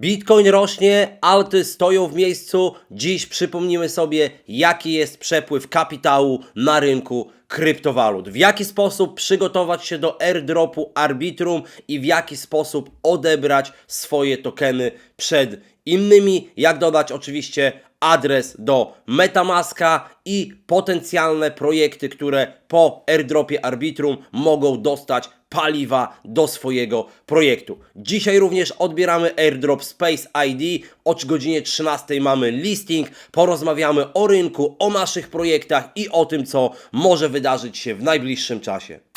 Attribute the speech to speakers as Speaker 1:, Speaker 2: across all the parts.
Speaker 1: Bitcoin rośnie, alty stoją w miejscu. Dziś przypomnimy sobie, jaki jest przepływ kapitału na rynku kryptowalut. W jaki sposób przygotować się do airdropu Arbitrum i w jaki sposób odebrać swoje tokeny przed innymi. Jak dodać oczywiście adres do Metamaska i potencjalne projekty, które po airdropie Arbitrum mogą dostać paliwa do swojego projektu. Dzisiaj również odbieramy airdrop Space ID. O godzinie 13 mamy listing. Porozmawiamy o rynku, o naszych projektach i o tym, co może wydarzyć się w najbliższym czasie.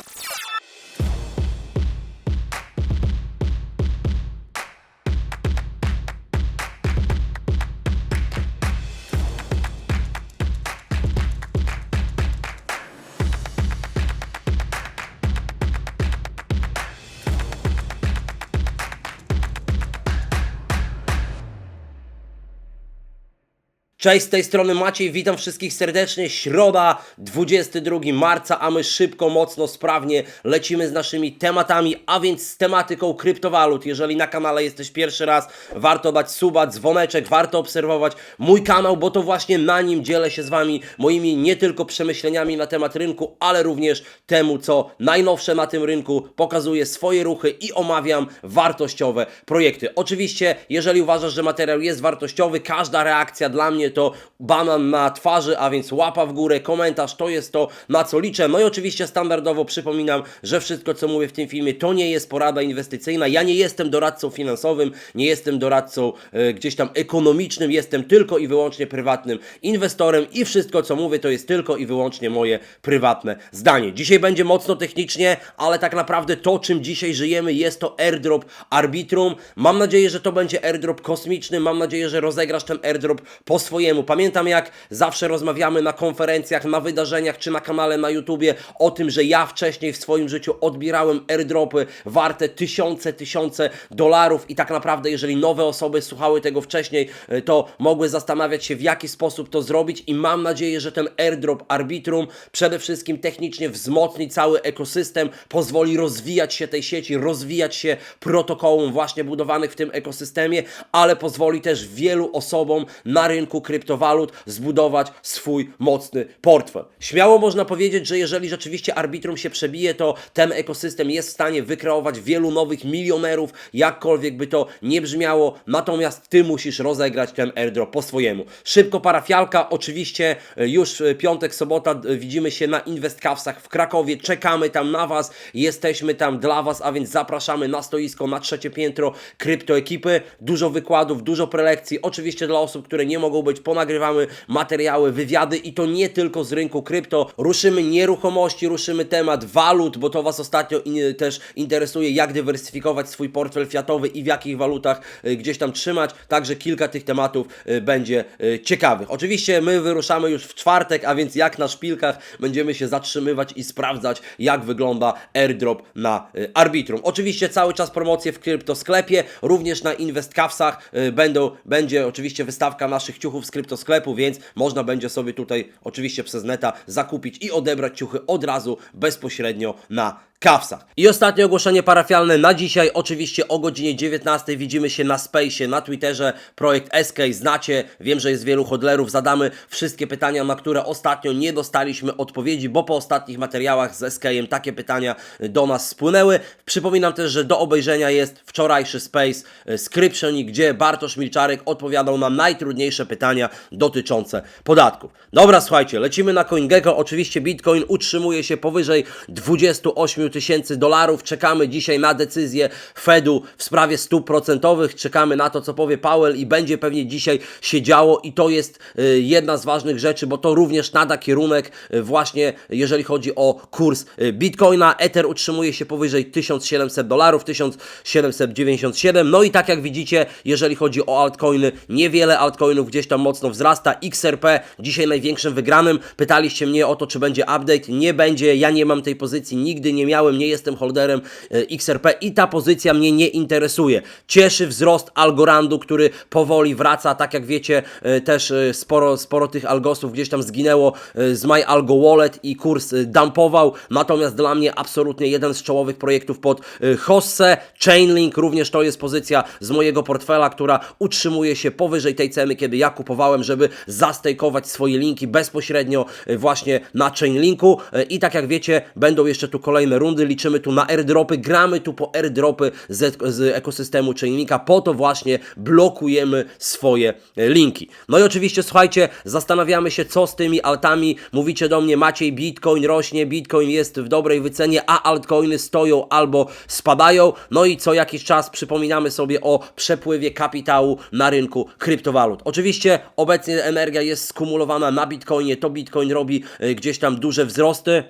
Speaker 1: Cześć, z tej strony Maciej, witam wszystkich serdecznie. Środa, 22 marca, a my szybko, mocno, sprawnie lecimy z naszymi tematami, a więc z tematyką kryptowalut. Jeżeli na kanale jesteś pierwszy raz, warto dać suba, dzwoneczek, warto obserwować mój kanał, bo to właśnie na nim dzielę się z Wami moimi nie tylko przemyśleniami na temat rynku, ale również temu, co najnowsze na tym rynku, pokazuję swoje ruchy i omawiam wartościowe projekty. Oczywiście, jeżeli uważasz, że materiał jest wartościowy, każda reakcja dla mnie to banan na twarzy, a więc łapa w górę, komentarz, to jest to, na co liczę. No i oczywiście standardowo przypominam, że wszystko, co mówię w tym filmie, to nie jest porada inwestycyjna. Ja nie jestem doradcą finansowym, nie jestem doradcą e, gdzieś tam ekonomicznym, jestem tylko i wyłącznie prywatnym inwestorem i wszystko, co mówię, to jest tylko i wyłącznie moje prywatne zdanie. Dzisiaj będzie mocno technicznie, ale tak naprawdę to, czym dzisiaj żyjemy, jest to airdrop Arbitrum. Mam nadzieję, że to będzie airdrop kosmiczny, mam nadzieję, że rozegrasz ten airdrop po Pamiętam jak zawsze rozmawiamy na konferencjach, na wydarzeniach czy na kanale na YouTubie o tym, że ja wcześniej w swoim życiu odbierałem airdropy warte tysiące, tysiące dolarów i tak naprawdę jeżeli nowe osoby słuchały tego wcześniej, y, to mogły zastanawiać się w jaki sposób to zrobić i mam nadzieję, że ten airdrop Arbitrum przede wszystkim technicznie wzmocni cały ekosystem, pozwoli rozwijać się tej sieci, rozwijać się protokołom właśnie budowanych w tym ekosystemie, ale pozwoli też wielu osobom na rynku kryptowalut zbudować swój mocny portfel. Śmiało można powiedzieć, że jeżeli rzeczywiście Arbitrum się przebije, to ten ekosystem jest w stanie wykreować wielu nowych milionerów, jakkolwiek by to nie brzmiało, natomiast Ty musisz rozegrać ten airdrop po swojemu. Szybko parafialka, oczywiście e, już e, piątek, sobota widzimy się na Investcavsach w Krakowie, czekamy tam na Was, jesteśmy tam dla Was, a więc zapraszamy na stoisko, na trzecie piętro kryptoekipy, dużo wykładów, dużo prelekcji, oczywiście dla osób, które nie mogą być, ponagrywamy materiały, wywiady i to nie tylko z rynku krypto, ruszymy nieruchomości, ruszymy temat walut, bo to Was ostatnio in, też interesuje, jak dywersyfikować swój portfel fiatowy i w jakich walutach y, gdzieś tam trzymać, także kilka tych tematów y, będzie ciekawych. Oczywiście my wyruszamy już w czwartek, a więc jak na szpilkach będziemy się zatrzymywać i sprawdzać, jak wygląda airdrop na Arbitrum. Oczywiście cały czas promocje w kryptosklepie, również na Investcavsach będą, będzie oczywiście wystawka naszych ciuchów z kryptosklepu, więc można będzie sobie tutaj oczywiście przez neta zakupić i odebrać ciuchy od razu bezpośrednio na kawsach. I ostatnie ogłoszenie parafialne na dzisiaj, oczywiście o godzinie 19 widzimy się na Space'ie, na Twitterze, projekt SK, znacie, wiem, że jest wielu hodlerów, zadamy wszystkie pytania, na które ostatnio nie dostaliśmy odpowiedzi, bo po ostatnich materiałach z SK'em takie pytania do nas spłynęły. Przypominam też, że do obejrzenia jest wczorajszy Space e, Scriptioni, gdzie Bartosz Milczarek odpowiadał na najtrudniejsze pytania dotyczące podatków. Dobra, słuchajcie, lecimy na CoinGecko, oczywiście Bitcoin utrzymuje się powyżej 28 tysięcy dolarów. Czekamy dzisiaj na decyzję Fedu w sprawie stóp procentowych. Czekamy na to, co powie Powell i będzie pewnie dzisiaj się działo i to jest y, jedna z ważnych rzeczy, bo to również nada kierunek y, właśnie, jeżeli chodzi o kurs y, Bitcoina. Ether utrzymuje się powyżej 1700 dolarów, 1797. No i tak jak widzicie, jeżeli chodzi o altcoiny, niewiele altcoinów gdzieś tam mocno wzrasta. XRP dzisiaj największym wygranym. Pytaliście mnie o to, czy będzie update. Nie będzie. Ja nie mam tej pozycji, nigdy nie miałem nie jestem holderem e, XRP i ta pozycja mnie nie interesuje. Cieszy wzrost Algorandu, który powoli wraca, tak jak wiecie, e, też e, sporo, sporo tych algosów gdzieś tam zginęło z My Algo Wallet i kurs dumpował, natomiast dla mnie absolutnie jeden z czołowych projektów pod Hosse, Chainlink, również to jest pozycja z mojego portfela, która utrzymuje się powyżej tej ceny, kiedy ja kupowałem, żeby zastejkować swoje linki bezpośrednio właśnie na Chainlinku. I tak jak wiecie, będą jeszcze tu kolejne rundy, liczymy tu na airdropy, gramy tu po airdropy z, z ekosystemu Chainlinka, po to właśnie blokujemy swoje e, linki. No i oczywiście słuchajcie, zastanawiamy się co z tymi altami, mówicie do mnie Maciej, Bitcoin rośnie, Bitcoin jest w dobrej wycenie, a altcoiny stoją albo spadają, no i co jakiś czas przypominamy sobie o przepływie kapitału na rynku kryptowalut. Oczywiście obecnie energia jest skumulowana na Bitcoinie, to Bitcoin robi e, gdzieś tam duże wzrosty.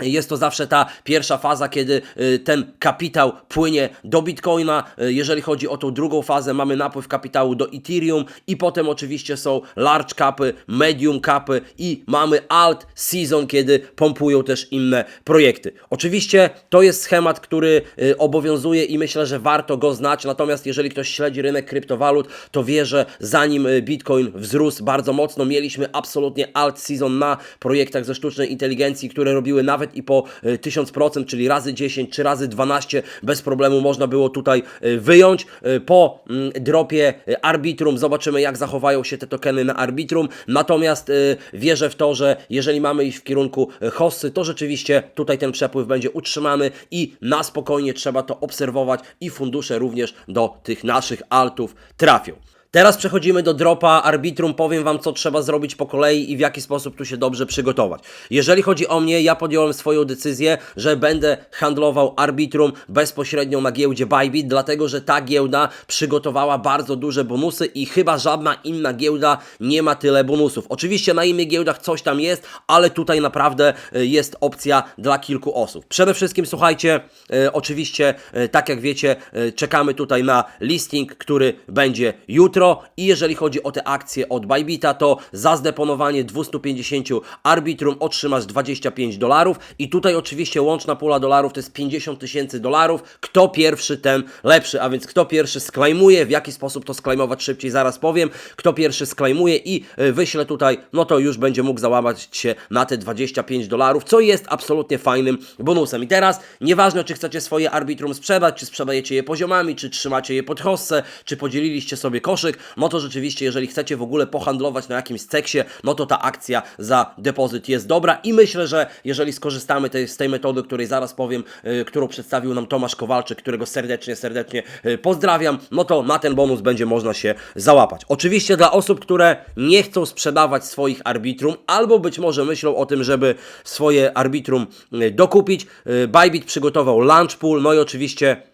Speaker 1: Jest to zawsze ta pierwsza faza, kiedy y, ten kapitał płynie do Bitcoina. Y, Jeżeli chodzi o tą drugą fazę, mamy napływ kapitału do Ethereum i potem oczywiście są large capy, medium capy i mamy alt season, kiedy pompują też inne projekty. Oczywiście to jest schemat, który y, obowiązuje i myślę, że warto go znać. Natomiast jeżeli ktoś śledzi rynek kryptowalut, to wie, że zanim Bitcoin wzrósł bardzo mocno, mieliśmy absolutnie alt season na projektach ze sztucznej inteligencji, które robiły nawet i po y, 1000%, czyli razy 10 czy razy 12 bez problemu można było tutaj y, wyjąć. Y, Po mm, dropie Arbitrum zobaczymy jak zachowają się te tokeny na Arbitrum. Natomiast wierzę w to, że jeżeli mamy iść w kierunku Hossy, to rzeczywiście tutaj ten przepływ będzie utrzymany i na spokojnie trzeba to obserwować i fundusze również do tych naszych altów trafią. Teraz przechodzimy do dropa Arbitrum. Powiem Wam, co trzeba zrobić po kolei i w jaki sposób tu się dobrze przygotować. Jeżeli chodzi o mnie, ja podjąłem swoją decyzję, że będę handlował Arbitrum bezpośrednio na giełdzie Bybit, dlatego że ta giełda przygotowała bardzo duże bonusy i chyba żadna inna giełda nie ma tyle bonusów. Oczywiście na innych giełdach coś tam jest, ale tutaj naprawdę y, jest opcja dla kilku osób. Przede wszystkim, słuchajcie, y, oczywiście, y, tak jak wiecie, czekamy tutaj na listing, który będzie jutro i jeżeli chodzi o te akcje od Bybita, to za zdeponowanie 250 Arbitrum otrzymasz 25 dolarów i tutaj oczywiście łączna pula dolarów to jest 50 tysięcy dolarów. Kto pierwszy, ten lepszy, a więc kto pierwszy sklejmuje, w jaki sposób to sklejmować szybciej, zaraz powiem. Kto pierwszy sklejmuje i y, wyśle tutaj, no to już będzie mógł załamać się na te 25 dolarów, co jest absolutnie fajnym bonusem. I teraz, nieważne czy chcecie swoje Arbitrum sprzedać, czy sprzedajecie je poziomami, czy trzymacie je pod hossę, czy podzieliliście sobie koszyk, no to rzeczywiście, jeżeli chcecie w ogóle pohandlować na jakimś seksie, no to ta akcja za depozyt jest dobra i myślę, że jeżeli skorzystamy tej, z tej metody, której zaraz powiem, y, którą przedstawił nam Tomasz Kowalczyk, którego serdecznie, serdecznie y, pozdrawiam, no to na ten bonus będzie można się załapać. Oczywiście dla osób, które nie chcą sprzedawać swoich arbitrum, albo być może myślą o tym, żeby swoje arbitrum y, dokupić, y, Bybit przygotował launch pool, no i oczywiście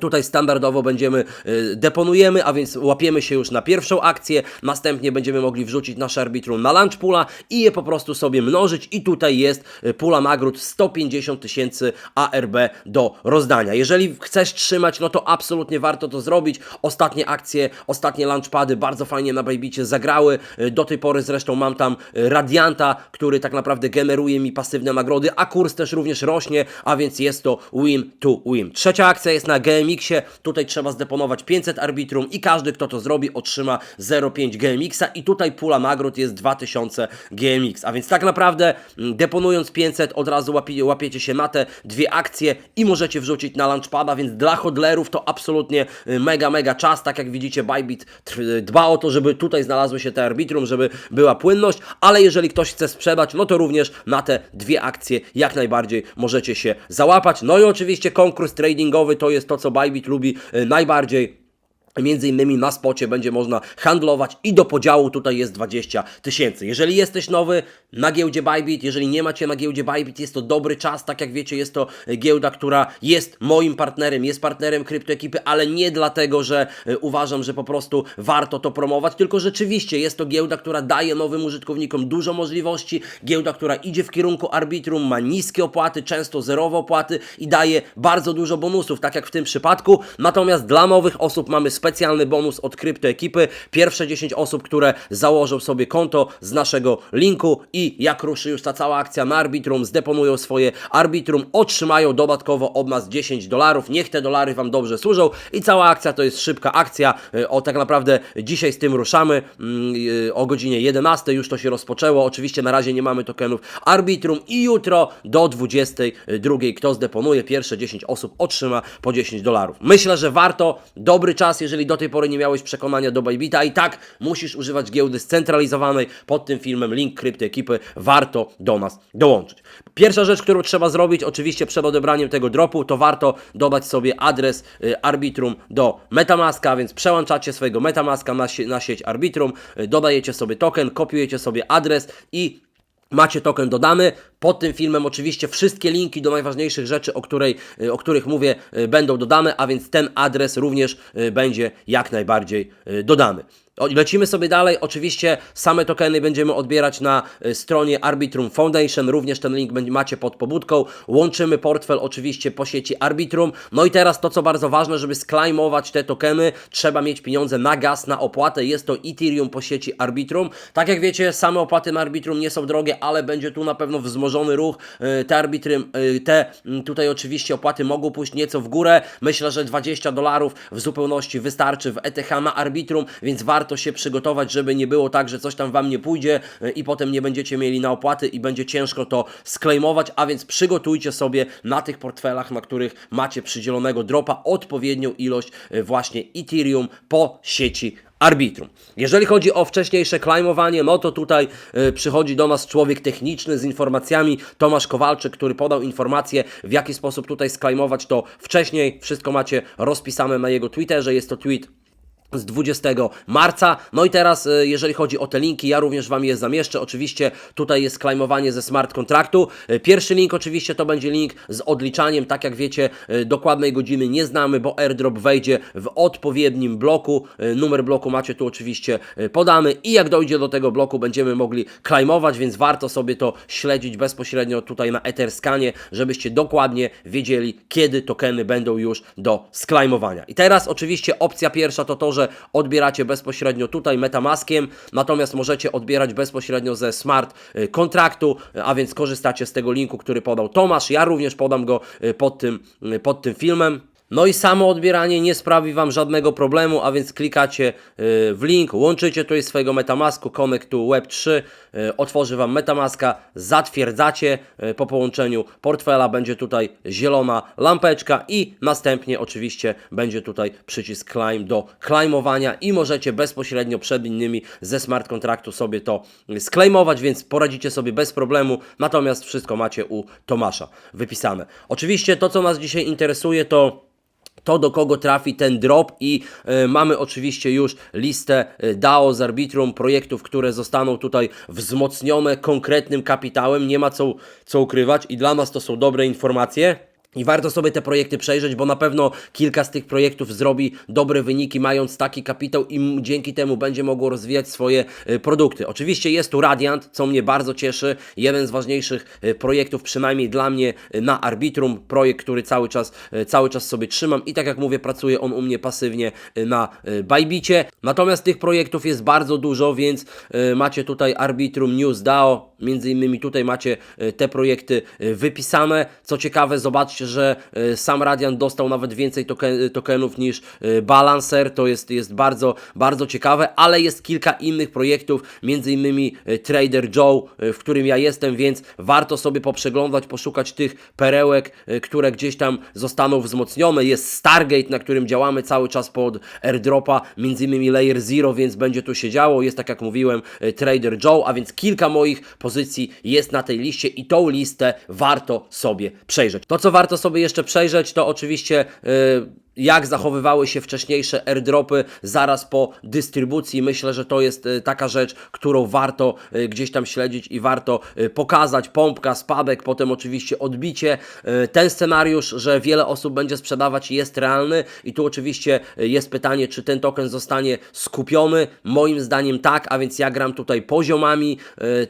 Speaker 1: Tutaj standardowo będziemy, y, deponujemy, a więc łapiemy się już na pierwszą akcję, następnie będziemy mogli wrzucić nasze arbitrum na lunch poola i je po prostu sobie mnożyć i tutaj jest y, pula nagród 150 tysięcy ARB do rozdania. Jeżeli chcesz trzymać, no to absolutnie warto to zrobić. Ostatnie akcje, ostatnie launchpady bardzo fajnie na Bybicie zagrały. Y, Do tej pory zresztą mam tam Radianta, który tak naprawdę generuje mi pasywne nagrody, a kurs też również rośnie, a więc jest to win to win. Trzecia akcja jest na GMX-ie, tutaj trzeba zdeponować 500 arbitrum i każdy, kto to zrobi, otrzyma 0,5 GMX-a i tutaj pula nagród jest 2000 GMX, a więc tak naprawdę mm, deponując 500 od razu łapie, łapiecie się na te dwie akcje i możecie wrzucić na launchpada, więc dla hodlerów to absolutnie y, mega, mega czas, tak jak widzicie Bybit tr- dba o to, żeby tutaj znalazły się te arbitrum, żeby była płynność, ale jeżeli ktoś chce sprzedać, no to również na te dwie akcje jak najbardziej możecie się załapać. No i oczywiście konkurs tradingowy to jest to, co Bybit lubi y, najbardziej. Między innymi na spocie będzie można handlować i do podziału tutaj jest 20 tysięcy. Jeżeli jesteś nowy na giełdzie Bybit, jeżeli nie macie na giełdzie Bybit, jest to dobry czas. Tak jak wiecie, jest to giełda, która jest moim partnerem, jest partnerem kryptoekipy, ale nie dlatego, że y, uważam, że po prostu warto to promować, tylko rzeczywiście jest to giełda, która daje nowym użytkownikom dużo możliwości. Giełda, która idzie w kierunku arbitrum, ma niskie opłaty, często zerowe opłaty i daje bardzo dużo bonusów, tak jak w tym przypadku. Natomiast dla nowych osób mamy specjalny bonus od kryptoekipy. Pierwsze 10 osób, które założą sobie konto z naszego linku i jak ruszy już ta cała akcja na Arbitrum, zdeponują swoje Arbitrum, otrzymają dodatkowo od nas 10 dolarów. Niech te dolary Wam dobrze służą i cała akcja to jest szybka akcja. Y, O tak naprawdę dzisiaj z tym ruszamy mm, y, o godzinie 11 już to się rozpoczęło. Oczywiście na razie nie mamy tokenów Arbitrum i jutro do 22 kto zdeponuje pierwsze 10 osób otrzyma po 10 dolarów. Myślę, że warto, dobry czas, jeżeli do tej pory nie miałeś przekonania do Bybita i tak musisz używać giełdy scentralizowanej. Pod tym filmem link krypty ekipy, warto do nas dołączyć. Pierwsza rzecz, którą trzeba zrobić, oczywiście przed odebraniem tego dropu, to warto dodać sobie adres y, Arbitrum do Metamaska, więc przełączacie swojego Metamaska na, sie na sieć Arbitrum, y, dodajecie sobie token, kopiujecie sobie adres i Macie token dodany. Pod tym filmem oczywiście wszystkie linki do najważniejszych rzeczy, o, której, y, o których mówię, y, będą dodane, a więc ten adres również y, będzie jak najbardziej dodany. Lecimy sobie dalej. Oczywiście same tokeny będziemy odbierać na stronie Arbitrum Foundation. Również ten link macie pod pobudką. Łączymy portfel oczywiście po sieci Arbitrum. No i teraz to, co bardzo ważne, żeby sklejmować te tokeny, trzeba mieć pieniądze na gaz, na opłatę. Jest to Ethereum po sieci Arbitrum. Tak jak wiecie, same opłaty na Arbitrum nie są drogie, ale będzie tu na pewno wzmożony ruch. Y, Te Arbitrum, y, te mm, tutaj oczywiście opłaty mogą pójść nieco w górę. Myślę, że 20 dolarów w zupełności wystarczy w ETH na Arbitrum, więc warto się przygotować, żeby nie było tak, że coś tam Wam nie pójdzie y, i potem nie będziecie mieli na opłaty i będzie ciężko to sklejmować, a więc przygotujcie sobie na tych portfelach, na których macie przydzielonego dropa odpowiednią ilość właśnie Ethereum po sieci Arbitrum. Jeżeli chodzi o wcześniejsze klejmowanie, no to tutaj y, przychodzi do nas człowiek techniczny z informacjami, Tomasz Kowalczyk, który podał informację, w jaki sposób tutaj sklejmować to wcześniej. Wszystko macie rozpisane na jego Twitterze, jest to tweet z 20 marca. No i teraz, y, jeżeli chodzi o te linki, ja również Wam je zamieszczę. Oczywiście tutaj jest klejmowanie ze smart kontraktu. Y, Pierwszy link oczywiście to będzie link z odliczaniem. Tak jak wiecie, y, dokładnej godziny nie znamy, bo airdrop wejdzie w odpowiednim bloku. Numer bloku macie tu oczywiście podany i jak dojdzie do tego bloku, będziemy mogli klejmować, więc warto sobie to śledzić bezpośrednio tutaj na Etherscanie, żebyście dokładnie wiedzieli, kiedy tokeny będą już do sklejmowania. I teraz oczywiście opcja pierwsza to to, że odbieracie bezpośrednio tutaj Metamaskiem, natomiast możecie odbierać bezpośrednio ze smart y, kontraktu, a więc korzystacie z tego linku, który podał Tomasz. Ja również podam go y, pod tym, y, pod tym filmem. No i samo odbieranie nie sprawi Wam żadnego problemu, a więc klikacie y, w link, łączycie tutaj swojego Metamasku Connect to Web3, y, otworzy Wam Metamaska, zatwierdzacie y, po połączeniu portfela, będzie tutaj zielona lampeczka i następnie oczywiście będzie tutaj przycisk Climb do klejmowania i możecie bezpośrednio przed innymi ze smart kontraktu sobie to sklejmować, więc poradzicie sobie bez problemu, natomiast wszystko macie u Tomasza wypisane. Oczywiście to, co nas dzisiaj interesuje, to to do kogo trafi ten drop i e, mamy oczywiście już listę e, DAO z Arbitrum, projektów, które zostaną tutaj wzmocnione konkretnym kapitałem, nie ma co, co ukrywać i dla nas to są dobre informacje. I warto sobie te projekty przejrzeć, bo na pewno kilka z tych projektów zrobi dobre wyniki, mając taki kapitał i dzięki temu będzie mogło rozwijać swoje y, produkty. Oczywiście jest tu Radiant, co mnie bardzo cieszy. Jeden z ważniejszych y, projektów, przynajmniej dla mnie, y, na Arbitrum. Projekt, który cały czas, cały czas sobie trzymam i tak jak mówię, pracuje on u mnie pasywnie na Bybicie. Natomiast tych projektów jest bardzo dużo, więc macie tutaj Arbitrum News DAO, między innymi tutaj macie te projekty wypisane. Co ciekawe, zobaczcie, że y, sam Radiant dostał nawet więcej token, tokenów niż y, Balancer. To jest, jest bardzo, bardzo ciekawe, ale jest kilka innych projektów, między innymi Trader Joe, w którym ja jestem, więc warto sobie poprzeglądać, poszukać tych perełek, które gdzieś tam zostaną wzmocnione. Jest Stargate, na którym działamy cały czas pod airdropa, między innymi Layer Zero, więc będzie tu się działo. Jest, tak jak mówiłem, Trader Joe, a więc kilka moich pozycji jest na tej liście i tą listę warto sobie przejrzeć. To, co warto sobie jeszcze przejrzeć, to oczywiście y, jak zachowywały się wcześniejsze airdropy zaraz po dystrybucji. Myślę, że to jest y, taka rzecz, którą warto y, gdzieś tam śledzić i warto y, pokazać. Pompka, spadek, potem oczywiście odbicie. Ten scenariusz, że wiele osób będzie sprzedawać jest realny i tu oczywiście jest pytanie, czy ten token zostanie skupiony. Moim zdaniem tak, a więc ja gram tutaj poziomami.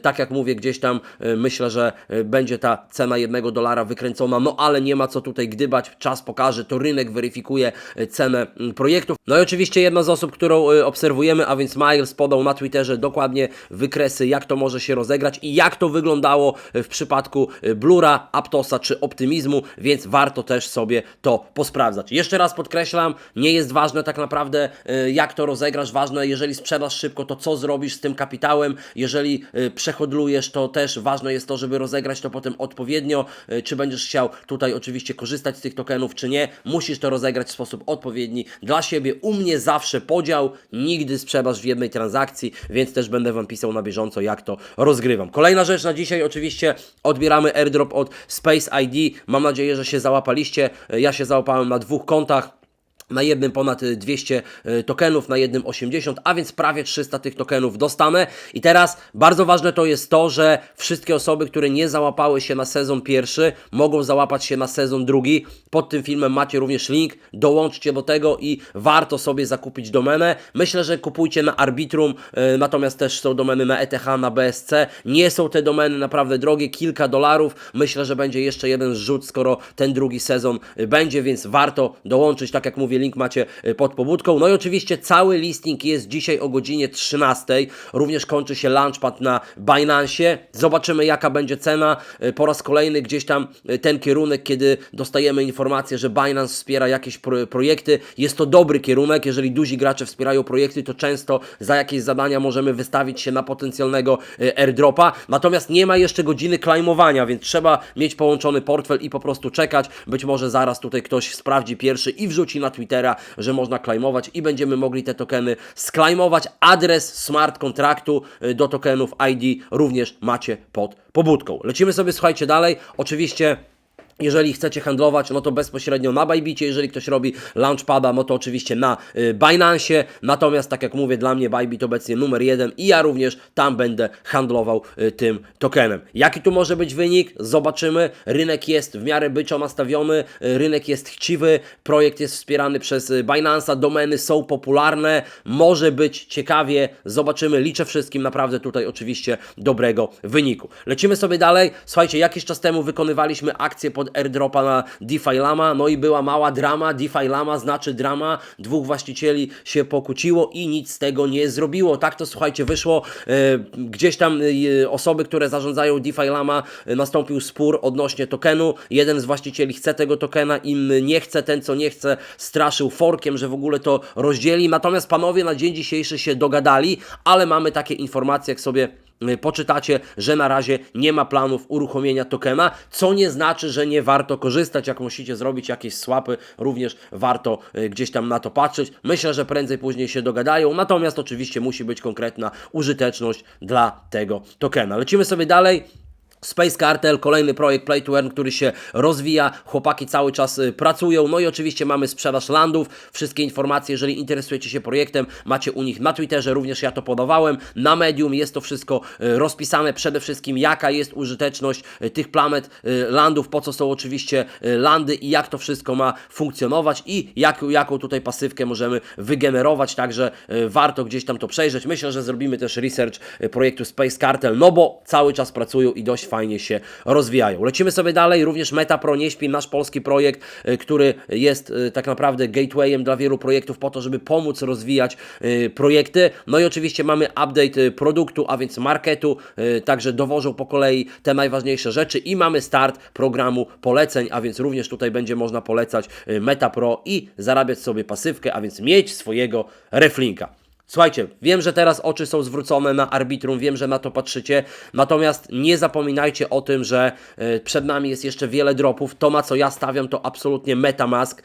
Speaker 1: Tak jak mówię, gdzieś tam myślę, że będzie ta cena jednego dolara wykręcona, no ale nie ma co tutaj gdybać. Czas pokaże, to rynek weryfikuje wyskakuje e, cenę mm, projektów. No i oczywiście jedna z osób, którą e, obserwujemy, a więc Miles podał na Twitterze dokładnie wykresy, jak to może się rozegrać i jak to wyglądało e, w przypadku Blura, Aptosa czy Optymizmu, więc warto też sobie to posprawdzać. Jeszcze raz podkreślam, nie jest ważne tak naprawdę jak to rozegrasz, ważne jeżeli sprzedasz szybko, to co zrobisz z tym kapitałem, jeżeli przehodlujesz, to też ważne jest to, żeby rozegrać to potem odpowiednio, czy będziesz chciał tutaj oczywiście korzystać z tych tokenów, czy nie, musisz to rozegrać w sposób odpowiedni dla siebie. U mnie zawsze podział, nigdy sprzedaż w jednej transakcji, więc też będę Wam pisał na bieżąco, jak to rozgrywam. Kolejna rzecz na dzisiaj, oczywiście odbieramy airdrop od Space ID. Mam nadzieję, że się załapaliście. Ja się załapałem na dwóch kontach. Na jednym ponad y, 200 y, tokenów, na jednym 80, a więc prawie 300 tych tokenów dostanę. I teraz bardzo ważne to jest to, że wszystkie osoby, które nie załapały się na sezon pierwszy, mogą załapać się na sezon drugi. Pod tym filmem macie również link, dołączcie do tego i warto sobie zakupić domenę. Myślę, że kupujcie na Arbitrum, y, natomiast też są domeny na ETH, na BSC. Nie są te domeny naprawdę drogie, kilka dolarów. Myślę, że będzie jeszcze jeden zrzut, skoro ten drugi sezon y, będzie, więc warto dołączyć, tak jak mówię, link macie y, pod pobudką. No i oczywiście cały listing jest dzisiaj o godzinie 13. Również kończy się launchpad na Binance. Zobaczymy jaka będzie cena. Y, Po raz kolejny gdzieś tam y, ten kierunek, kiedy dostajemy informację, że Binance wspiera jakieś pro projekty. Jest to dobry kierunek. Jeżeli duzi gracze wspierają projekty, to często za jakieś zadania możemy wystawić się na potencjalnego airdropa. Natomiast nie ma jeszcze godziny klejmowania, więc trzeba mieć połączony portfel i po prostu czekać. Być może zaraz tutaj ktoś sprawdzi pierwszy i wrzuci na Twittera, że można klejmować i będziemy mogli te tokeny sklejmować. Adres smart kontraktu y, do tokenów ID również macie pod pobudką. Lecimy sobie, słuchajcie, dalej. Oczywiście. Jeżeli chcecie handlować, no to bezpośrednio na Bybicie, jeżeli ktoś robi launchpada, no to oczywiście na y, Binance. Natomiast, tak jak mówię, dla mnie Bybit obecnie numer jeden i ja również tam będę handlował y, tym tokenem. Jaki tu może być wynik? Zobaczymy. Rynek jest w miarę byczo nastawiony, y, rynek jest chciwy, projekt jest wspierany przez Binance'a, domeny są popularne, może być ciekawie, zobaczymy. Liczę wszystkim naprawdę tutaj oczywiście dobrego wyniku. Lecimy sobie dalej. Słuchajcie, jakiś czas temu wykonywaliśmy akcję pod airdropa na DeFi Lama, no i była mała drama. DeFi Lama znaczy drama. Dwóch właścicieli się pokłóciło i nic z tego nie zrobiło. Tak to słuchajcie, wyszło. E, gdzieś tam e, osoby, które zarządzają DeFi Lama, e, nastąpił spór odnośnie tokenu. Jeden z właścicieli chce tego tokena, inny nie chce. Ten, co nie chce, straszył forkiem, że w ogóle to rozdzieli. Natomiast panowie na dzień dzisiejszy się dogadali, ale mamy takie informacje, jak sobie poczytacie, że na razie nie ma planów uruchomienia tokena, co nie znaczy, że nie warto korzystać, jak musicie zrobić jakieś swapy, również warto y, gdzieś tam na to patrzeć. Myślę, że prędzej później się dogadają, natomiast oczywiście musi być konkretna użyteczność dla tego tokena. Lecimy sobie dalej. Space Cartel, kolejny projekt Play to Earn, który się rozwija. Chłopaki cały czas y, pracują. No i oczywiście mamy sprzedaż landów. Wszystkie informacje, jeżeli interesujecie się projektem, macie u nich na Twitterze, również ja to podawałem. Na Medium jest to wszystko y, rozpisane. Przede wszystkim, jaka jest użyteczność y, tych planet landów, po co są oczywiście landy i jak to wszystko ma funkcjonować i jak, jaką tutaj pasywkę możemy wygenerować. Także warto gdzieś tam to przejrzeć. Myślę, że zrobimy też research projektu Space Cartel, no bo cały czas pracują i dość fajnie się rozwijają. Lecimy sobie dalej, również MetaPro nie śpi, nasz polski projekt, y, który jest y, tak naprawdę gatewayem dla wielu projektów po to, żeby pomóc rozwijać y, projekty. No i oczywiście mamy update produktu, a więc marketu, także dowożą po kolei te najważniejsze rzeczy i mamy start programu poleceń, a więc również tutaj będzie można polecać MetaPro i zarabiać sobie pasywkę, a więc mieć swojego reflinka. Słuchajcie, wiem, że teraz oczy są zwrócone na arbitrum, wiem, że na to patrzycie, natomiast nie zapominajcie o tym, że y, przed nami jest jeszcze wiele dropów. To, na co ja stawiam, to absolutnie Metamask.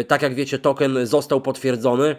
Speaker 1: Y, tak jak wiecie, token został potwierdzony.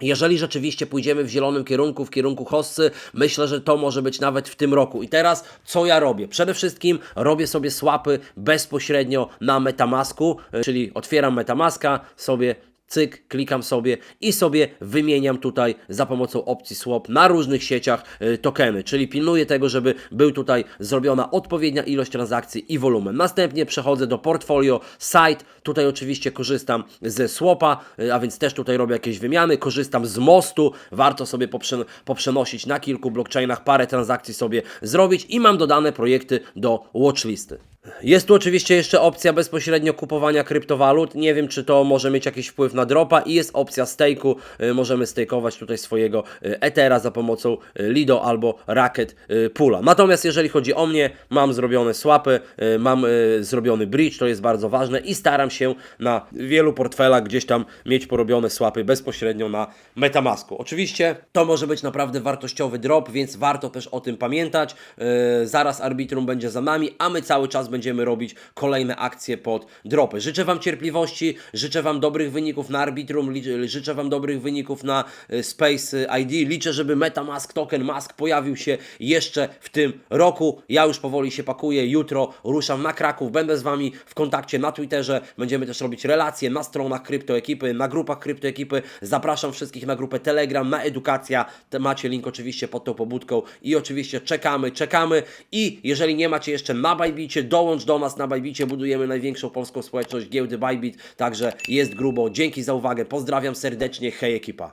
Speaker 1: Jeżeli rzeczywiście pójdziemy w zielonym kierunku, w kierunku hossy, myślę, że to może być nawet w tym roku. I teraz co ja robię? Przede wszystkim robię sobie swapy bezpośrednio na Metamasku, y, czyli otwieram Metamaska, sobie cyk, klikam sobie i sobie wymieniam tutaj za pomocą opcji swap na różnych sieciach y, tokeny, czyli pilnuję tego, żeby był tutaj zrobiona odpowiednia ilość transakcji i wolumen. Następnie przechodzę do portfolio, site, tutaj oczywiście korzystam ze słapa, y, a więc też tutaj robię jakieś wymiany, korzystam z mostu, warto sobie poprzen- poprzenosić na kilku blockchainach, parę transakcji sobie zrobić i mam dodane projekty do watchlisty. Jest tu oczywiście jeszcze opcja bezpośrednio kupowania kryptowalut. Nie wiem, czy to może mieć jakiś wpływ na dropa i jest opcja stake'u. Y, Możemy stake'ować tutaj swojego y, Ethera za pomocą y, Lido albo Racket Poola. Natomiast jeżeli chodzi o mnie, mam zrobione swapy, mam zrobiony bridge, to jest bardzo ważne i staram się na wielu portfelach gdzieś tam mieć porobione swapy bezpośrednio na Metamasku. Oczywiście to może być naprawdę wartościowy drop, więc warto też o tym pamiętać. Zaraz Arbitrum będzie za nami, a my cały czas będziemy robić kolejne akcje pod dropy. Życzę Wam cierpliwości, życzę Wam dobrych wyników na Arbitrum, życzę Wam dobrych wyników na y, Space ID. Liczę, żeby Metamask token Mask pojawił się jeszcze w tym roku. Ja już powoli się pakuję. Jutro ruszam na Kraków. Będę z Wami w kontakcie na Twitterze. Będziemy też robić relacje na stronach kryptoekipy, na grupach kryptoekipy. Zapraszam wszystkich na grupę Telegram, na edukacja. Macie link oczywiście pod tą pobudką. I oczywiście czekamy, czekamy. I jeżeli nie macie jeszcze na Bajbicie, dołącz do nas na Bajbicie. Budujemy największą polską społeczność giełdy Bybit. Także jest grubo. Dzięki za uwagę. Pozdrawiam serdecznie. Hej ekipa.